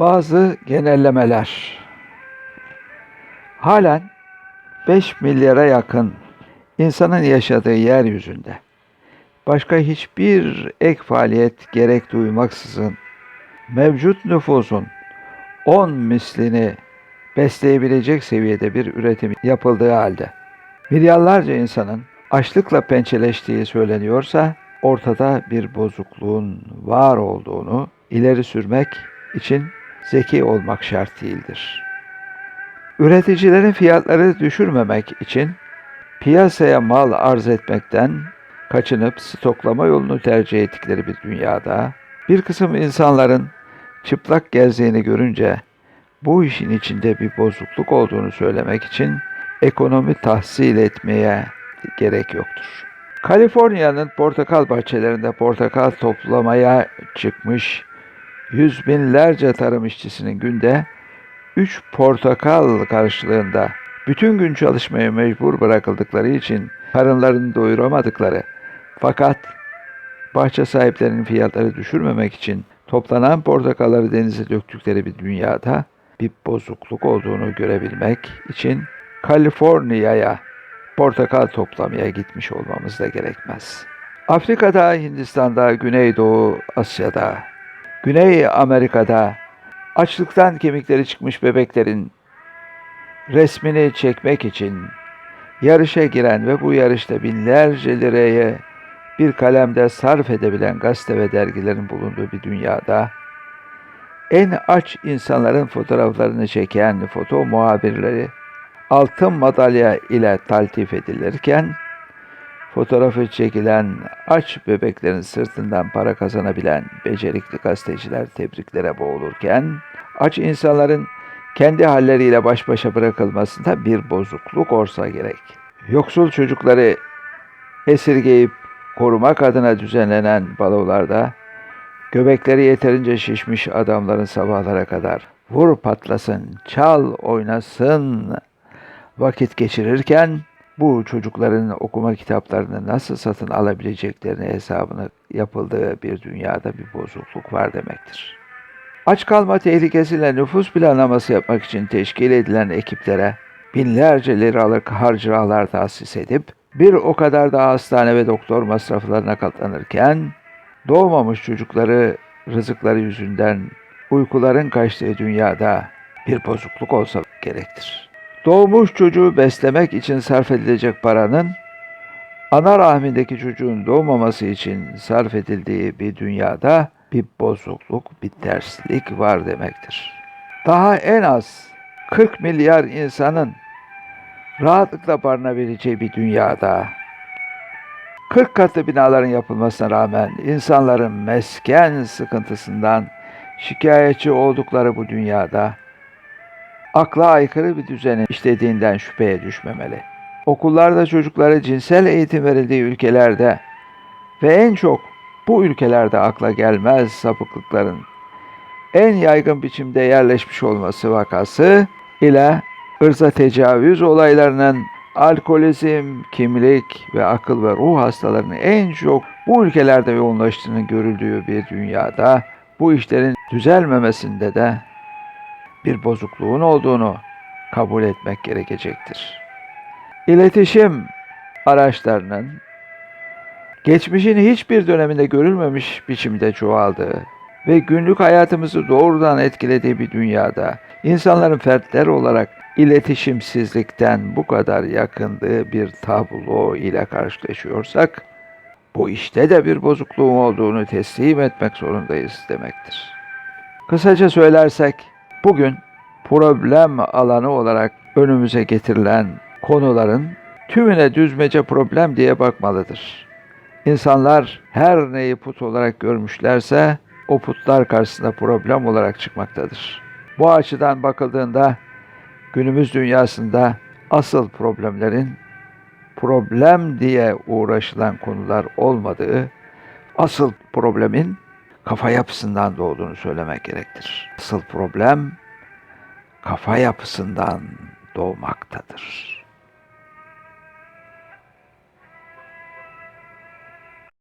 Bazı genellemeler. Halen 5 milyara yakın insanın yaşadığı yeryüzünde başka hiçbir ek faaliyet gerek duymaksızın mevcut nüfusun 10 mislini besleyebilecek seviyede bir üretim yapıldığı halde milyarlarca insanın açlıkla pençeleştiği söyleniyorsa ortada bir bozukluğun var olduğunu ileri sürmek için zeki olmak şart değildir. Üreticilerin fiyatları düşürmemek için piyasaya mal arz etmekten kaçınıp stoklama yolunu tercih ettikleri bir dünyada bir kısım insanların çıplak gezdiğini görünce bu işin içinde bir bozukluk olduğunu söylemek için ekonomi tahsil etmeye gerek yoktur. Kaliforniya'nın portakal bahçelerinde portakal toplamaya çıkmış yüz binlerce tarım işçisinin günde 3 portakal karşılığında bütün gün çalışmaya mecbur bırakıldıkları için karınlarını doyuramadıkları fakat bahçe sahiplerinin fiyatları düşürmemek için toplanan portakalları denize döktükleri bir dünyada bir bozukluk olduğunu görebilmek için Kaliforniya'ya portakal toplamaya gitmiş olmamız da gerekmez. Afrika'da, Hindistan'da, Güneydoğu Asya'da, Güney Amerika'da açlıktan kemikleri çıkmış bebeklerin resmini çekmek için yarışa giren ve bu yarışta binlerce liraya bir kalemde sarf edebilen gazete ve dergilerin bulunduğu bir dünyada en aç insanların fotoğraflarını çeken foto muhabirleri altın madalya ile taltif edilirken fotoğrafı çekilen aç bebeklerin sırtından para kazanabilen becerikli gazeteciler tebriklere boğulurken aç insanların kendi halleriyle baş başa bırakılmasında bir bozukluk olsa gerek. Yoksul çocukları esirgeyip korumak adına düzenlenen balolarda göbekleri yeterince şişmiş adamların sabahlara kadar vur patlasın, çal oynasın vakit geçirirken bu çocukların okuma kitaplarını nasıl satın alabileceklerini hesabını yapıldığı bir dünyada bir bozukluk var demektir. Aç kalma tehlikesiyle nüfus planlaması yapmak için teşkil edilen ekiplere binlerce liralık harcırahlar tahsis edip bir o kadar da hastane ve doktor masraflarına katlanırken doğmamış çocukları rızıkları yüzünden uykuların kaçtığı dünyada bir bozukluk olsa gerektir. Doğmuş çocuğu beslemek için sarf edilecek paranın ana rahmindeki çocuğun doğmaması için sarf edildiği bir dünyada bir bozukluk, bir terslik var demektir. Daha en az 40 milyar insanın rahatlıkla barınabileceği bir dünyada 40 katlı binaların yapılmasına rağmen insanların mesken sıkıntısından şikayetçi oldukları bu dünyada akla aykırı bir düzenin işlediğinden şüpheye düşmemeli. Okullarda çocuklara cinsel eğitim verildiği ülkelerde ve en çok bu ülkelerde akla gelmez sapıklıkların en yaygın biçimde yerleşmiş olması vakası ile ırza tecavüz olaylarının alkolizm, kimlik ve akıl ve ruh hastalarının en çok bu ülkelerde yoğunlaştığını görüldüğü bir dünyada bu işlerin düzelmemesinde de bir bozukluğun olduğunu kabul etmek gerekecektir. İletişim araçlarının geçmişin hiçbir döneminde görülmemiş biçimde çoğaldığı ve günlük hayatımızı doğrudan etkilediği bir dünyada insanların fertler olarak iletişimsizlikten bu kadar yakındığı bir tablo ile karşılaşıyorsak bu işte de bir bozukluğun olduğunu teslim etmek zorundayız demektir. Kısaca söylersek bugün problem alanı olarak önümüze getirilen konuların tümüne düzmece problem diye bakmalıdır. İnsanlar her neyi put olarak görmüşlerse o putlar karşısında problem olarak çıkmaktadır. Bu açıdan bakıldığında günümüz dünyasında asıl problemlerin problem diye uğraşılan konular olmadığı, asıl problemin kafa yapısından doğduğunu söylemek gerektir. Asıl problem kafa yapısından doğmaktadır.